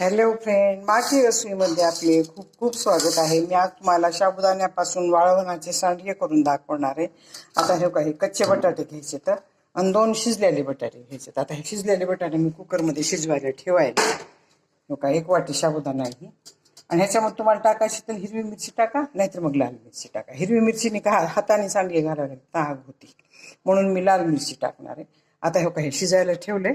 Hello friend माझी रसोईमध्ये आपले खूप खूप स्वागत आहे. मी आज तुम्हाला साबुदाण्यापासून वाळवणाचे सांडगे करून दाखवणार आहे. आता हे काही कच्चे बटाटे घ्यायचे तर आणि दोन शिजलेले बटाटे घ्यायचे आता हे शिजलेले बटाटे मी कुकरमध्ये शिजवायला ठेवायला. हो का एक वाटी साबुदाणा आहे. आणि ह्याच्यामध्ये तुम्हाला टाकायची तर हिरवी मिरची टाका नाहीतर मग लाल मिरची टाका. हिरवी मिरचीने का हाताने सांडगे घालायला ताग होती. म्हणून मी लाल मिरची टाकणार आहे. आता हे काही शिजायला ठेवले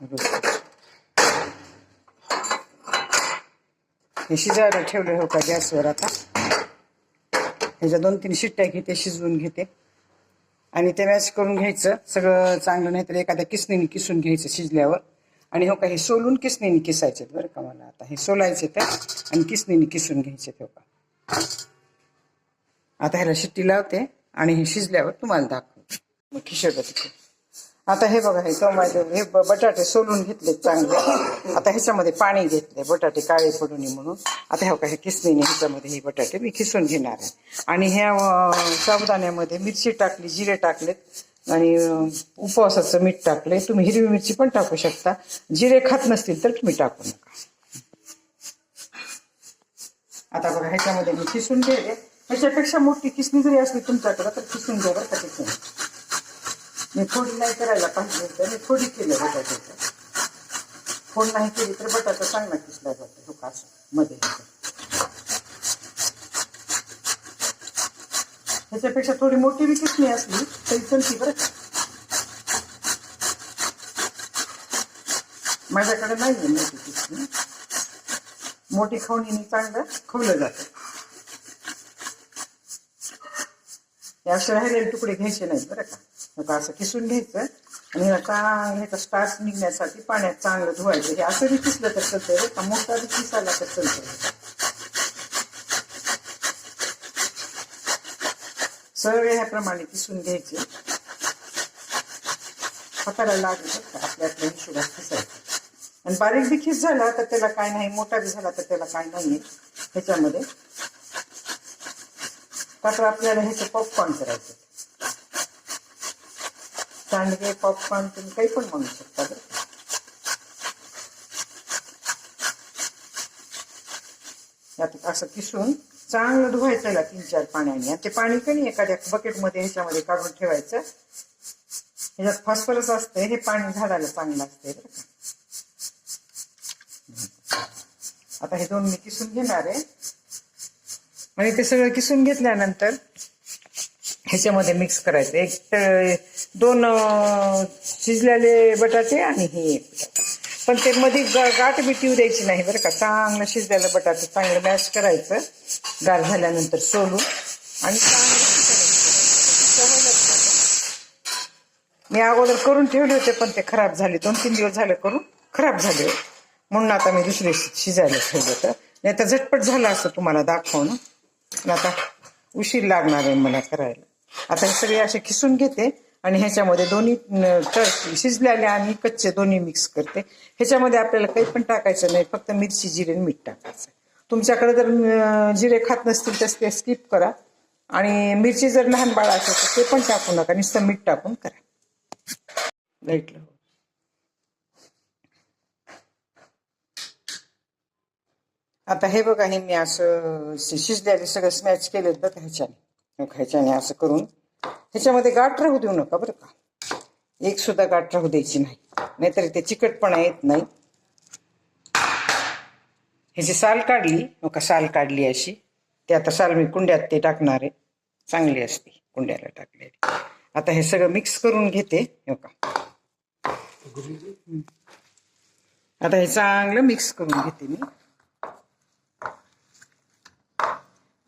हे शिजायला ठेवले हो का गॅसवर आता? ह्याच्या दोन तीन शिट्ट्या घेते शिजवून घेते. आणि ते मॅच करून घ्यायचं. सगळं चांगलं नाही तर एखाद्या किसणीने किसून घ्यायचं शिजल्यावर. आणि हो का हे सोलून किसणीने किसायचे बरं का मला आता. हे सोलायचे तर आणि किसणीने किसून घ्यायचे हो का. आता ह्याला शिट्टी लावते आणि हे शिजल्यावर तुम्हाला दाखवते. मग खिशड तिथे आता हे बघा हे टोमॅटो हे बटाटे सोलून घेतले चांगले. आता ह्याच्यामध्ये पाणी घेतले बटाटे काळे पडू नये म्हणून. आता हे बघा हे किसणीने ह्याच्यामध्ये हे बटाटे मी किसून घेणार आहे. आणि ह्या साबुदाण्यामध्ये मिरची टाकली जिरे टाकलेत. आणि उपवासाचं मीठ टाकले तुम्ही हिरवी मिरची पण टाकू शकता. जिरे खात नसतील तर तुम्ही टाकू नका. आता बघा ह्याच्यामध्ये मी किसून गेले ह्याच्यापेक्षा मोठी किसणी जरी असली तुमच्याकडे तर किसून घ्या बरं का मी फोडी नाही करायला पाहिजे तर मी फोडी केलं बटाट्याचं फोड नाही केली तर बटाटा चांगला किसला जातो. हो का? मध्ये ह्याच्यापेक्षा थोडी मोठी बी किसणी असली तरी चलती बरं माझ्याकडे नाही आहे मोठी किसणी. मोठी खवणीने चांगलं खवलं जातं. या असे राहिलेले तुकडे घ्यायचे नाहीत बरं का. नका असं किसून घ्यायचं. आणि ह्याला ह्याचा स्टार्च निघण्यासाठी पाण्यात चांगलं धुवायचं. हे असं बी किसलं तर चलतं का. मोठा बी किसायला तर चालतंय सगळे ह्याप्रमाणे किसून घ्यायचे. हाताला लागू बरं आपल्या आपल्या हिशोबात किसायचं. आणि बारीक बी खिस झाला तर त्याला काय नाही मोठा बी झाला तर त्याला काय नाहीये ह्याच्यामध्ये. तर आपल्याला ह्याचं पॉपकॉर्न करायचं. सांडगे पॉपकॉर्न तुम्ही काही पण म्हणू शकता यात असं किसून चांगलं धुवायचं याला तीन चार पाण्याने. आणि ते पाणी कणी एखाद्या बकेटमध्ये ह्याच्यामध्ये काढून ठेवायचं. ह्याच्यात फॉस्फरस असते हे पाणी झाडायला चांगलं असते बरं का. आता हे दोन मी किसून घेणार आहे. आणि ते सगळं किसून घेतल्यानंतर ह्याच्यामध्ये मिक्स करायचं. एक तर दोन शिजलेले बटाटे आणि हे. एक पण ते मध्ये गाठ बिटीव द्यायची नाही बरं का. चांगलं शिजलेलं बटाटे चांगलं मॅश करायचं. गार झाल्यानंतर सोलून आणि चांगलं मी अगोदर करून ठेवले होते पण ते खराब झाले. दोन तीन दिवस झाले करून खराब झाले. म्हणून आता मी दुसरे शिजायला ठेवलं तर नाही तर झटपट झालं असं तुम्हाला दाखवणं. आता उशीर लागणार आहे मला करायला. आता हे सगळे असे खिसून घेते आणि ह्याच्यामध्ये दोन्ही न- तर शिजलेले आणि कच्चे दोन्ही मिक्स करते. ह्याच्यामध्ये आपल्याला काही पण टाकायचं नाही फक्त मिरची जिरे आणि मीठ टाकायचं. तुमच्याकडे जर जिरे खात नसतील तर ते स्किप करा. आणि मिरची जर लहान बाळ असेल तर ते पण टाकू नका नुसतं मीठ टाकून करा. लाईटला आता हे बघा हे मी असं शि- सगळं स्मॅच केलेत तर ह्याच्याने? ह्याच्याने असं करून ह्याच्यामध्ये गाठ राहू देऊ नका बरं का. एक सुद्धा गाठ राहू द्यायची नाही. नाहीतर ते चिकटपणा येत नाही. ह्याची साल काढली नका साल काढली अशी. ते आता साल मी कुंड्यात ते टाकणार आहे. चांगली असते कुंड्याला टाकलेली. आता हे सगळं मिक्स करून घेते. नका आता हे चांगलं मिक्स करून घेते मी.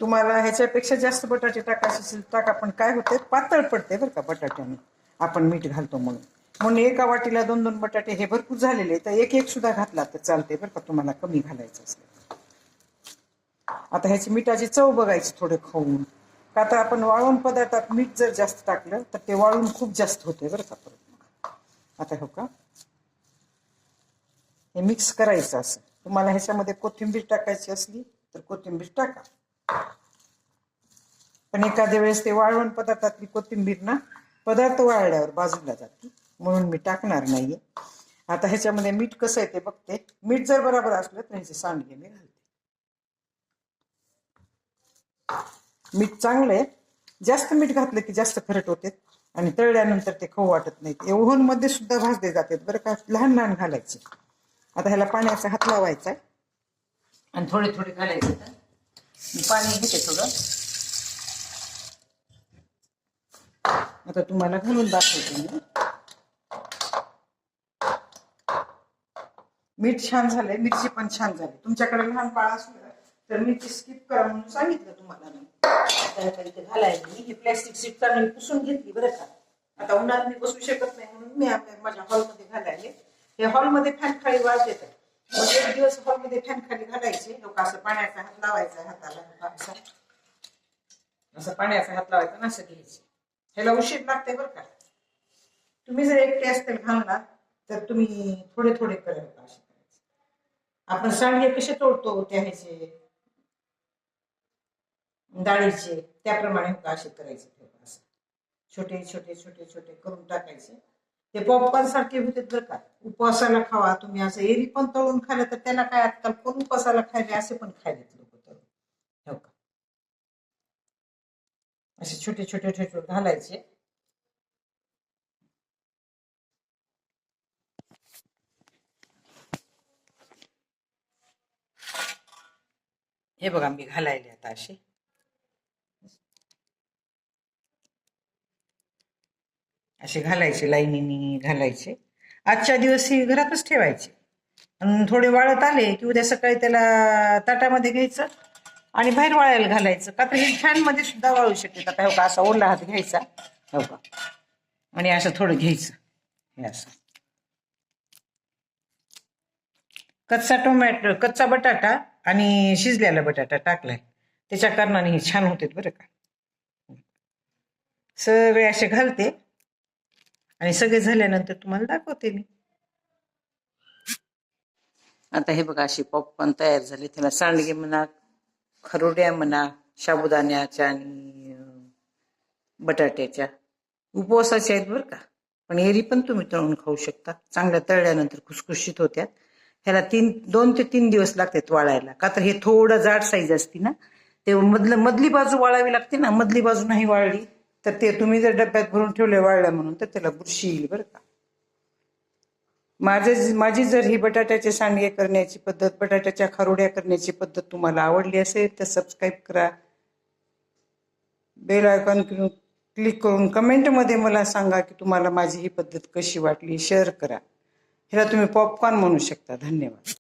तुम्हाला ह्याच्यापेक्षा जास्त बटाटे टाकायचे असेल टाका पण काय होते? पातळ पडते बरं का बटाट्याने. आपण मीठ घालतो म्हणून. म्हणून एका वाटीला दोन दोन बटाटे हे भरपूर झालेले तर एक एक सुद्धा घातला तर चालते बरं का तुम्हाला कमी घालायचं असलं. आता ह्याची मिठाची चव बघायची थोडं खाऊन. का तर आपण वाळवून पदार्थात मीठ जर जास्त टाकलं तर ते वाळून खूप जास्त होते बरं का परत. आता हो का? हे मिक्स करायचं असं तुम्हाला ह्याच्यामध्ये कोथिंबीर टाकायची असली तर कोथिंबीर टाका. पण एखाद्या वेळेस ते वाळवण पदार्थातली कोथिंबीर ना पदार्थ वाळल्यावर बाजूला जाते म्हणून मी टाकणार नाहीये. आता ह्याच्यामध्ये मीठ कसं आहे ते बघते. मीठ जर बरोबर असलं तर ह्याचे सांडगे मी घालते. मीठ चांगलं आहे. जास्त मीठ घातलं की जास्त खरट होते आणि तळल्यानंतर ते खाऊ वाटत नाही ओव्हनमध्ये सुद्धा भाजले जातात. बरं का लहान लहान घालायचे. आता ह्याला पाण्याचा हात लावायचा आणि थोडे थोडे घालायचे. पाणी घेते थोडं. आता तुम्हाला घालून दाखवते मी. मीठ छान झालंय मिरची पण छान झाली. तुमच्याकडे लहान बाळ असलं तर मिरची स्किप करा म्हणून सांगितलं तुम्हाला मी. आता इथे ही प्लॅस्टिक सीट मी पुसून घेतली बरं का. आता उन्हात मी बसू शकत नाही म्हणून मी आपल्या माझ्या हॉलमध्ये घालायले. हे हॉलमध्ये फॅन खाली वाज येत मग एक दिवस हॉलमध्ये फॅन खाली घालायचे. लोक असं पाण्याचा हात लावायचा हाताला. असं. पाण्याचा हात लावायचा ना असं घ्यायचे. याला उशीर लागते बरं का. तुम्ही जर एकटे असतील घालणार तर तुम्ही थोडे थोडे करेल का असे करायचे. आपण सांडगे कसे तोडतो त्या ह्याचे डाळीचे त्याप्रमाणे होता असे करायचे ठेवा असं. छोटे छोटे छोटे छोटे करून टाकायचे. ते पॉपकॉर्न सारखे होते बरं का. उपवासाला खावा तुम्ही असं एरी पण तळून खाल्लं तर त्याला काय आजकाल कोण उपवासाला खायला असे पण खायलेत लोक तळून हो का असे छोटे छोटे छोटे घालायचे. हे बघा मी घालायले आता असे. असे घालायचे लाईनीनी घालायचे. आजच्या दिवस हे घरातच ठेवायचे. आणि थोडे वाळत आले की उद्या सकाळी त्याला ताटामध्ये घ्यायचं. आणि बाहेर वाळायला घालायचं. का तर हे फॅनमध्ये सुद्धा वाळू शकते. आता हो का असा ओला हात घ्यायचा. हो का? आणि असं थोडं घ्यायचं. हे असं. कच्चा टोमॅटो कच्चा बटाटा आणि शिजलेला बटाटा टाकलाय. त्याच्या कारणाने हे छान होते बरं का. सगळे असे घालते. आणि सगळे झाल्यानंतर तुम्हाला दाखवते मी. आता हे बघा अशी पॉपकॉर्न तयार झाले. त्याला सांडगे म्हणा खरोड्या म्हणा साबुदाण्याच्या आणि बटाट्याच्या उपवासाच्या आहेत बरं का. पण एरी पण तुम्ही तळून खाऊ शकता. चांगल्या तळल्यानंतर खुसखुशीत होत्यात. ह्याला तीन दोन ते तीन दिवस लागतात वाळायला. का तर हे थोडं जाड साईज असते ना ते मधलं मधली बाजू वाळावी लागते ना मधली बाजू नाही वाळली तर ते तुम्ही जर डब्यात भरून ठेवले वाळल्या म्हणून तर त्याला बुरशी येईल बरं का. माझं माझी जर ही बटाट्याचे सांडगे करण्याची पद्धत बटाट्याच्या खारोड्या करण्याची पद्धत तुम्हाला आवडली असेल तर सबस्क्राईब करा. बेल आयकॉन क्लिक करून कमेंटमध्ये मला सांगा की तुम्हाला माझी ही पद्धत कशी वाटली शेअर करा. ह्याला तुम्ही पॉपकॉर्न म्हणू शकता. धन्यवाद.